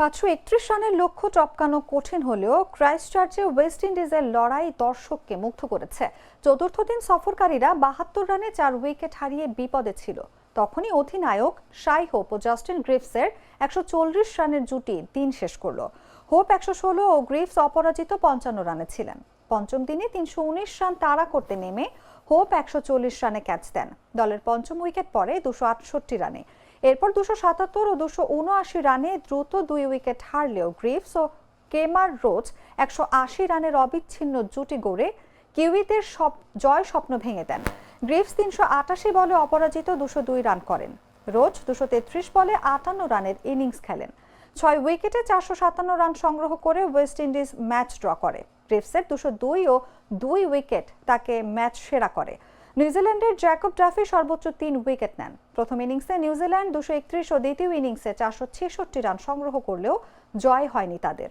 পাঁচশো একত্রিশ রানের লক্ষ্য টপকানো কঠিন হলেও ক্রাইস্টচার্চে ওয়েস্ট ইন্ডিজের লড়াই দর্শককে মুগ্ধ করেছে। চতুর্থ দিন সফরকারীরা বাহাত্তর রানে চার উইকেট হারিয়ে বিপদে ছিল। তখনই অধিনায়ক শাই হোপ ও জাস্টিন গ্রিফসের একশো চল্লিশ রানের জুটি দিন শেষ করল। হোপ একশো ষোলো ও গ্রিফস অপরাজিত পঞ্চান্ন রানে ছিলেন। পঞ্চম দিনে তিনশো উনিশ রান তাড়া করতে নেমে হোপ একশো চল্লিশ রানে ক্যাচ দেন। দলের পঞ্চম উইকেট পরে দুশো আটষট্টি রানে। এরপর দুশো সাতাত্তর ও দুশো উনআশি রানে দ্রুত দুই উইকেট হারলেও গ্রিফস ও কেমার রোজ একশো আশি রানের অবিচ্ছিন্ন জুটি গড়ে কিউইদের সব জয় স্বপ্ন ভেঙে দেন। গ্রিফস তিনশো আটাশি বলে অপরাজিত দুশো দুই রান করেন। রোজ দুশো তেত্রিশ বলে আটান্ন রানের ইনিংস খেলেন। ছয় উইকেটে চারশো সাতান্ন রান সংগ্রহ করে ওয়েস্ট ইন্ডিজ ম্যাচ ড্র করে। গ্রিফসের দুশো দুই ও দুই উইকেট তাকে ম্যাচ সেরা করে। নিউজিল্যান্ডের জ্যাকব ডাফি সর্বোচ্চ তিন উইকেট নেন। প্রথম ইনিংসে নিউজিল্যান্ড দুশো একত্রিশ ও দ্বিতীয় ইনিংসে চারশো ছেষট্টি রান সংগ্রহ করলেও জয় হয়নি তাদের।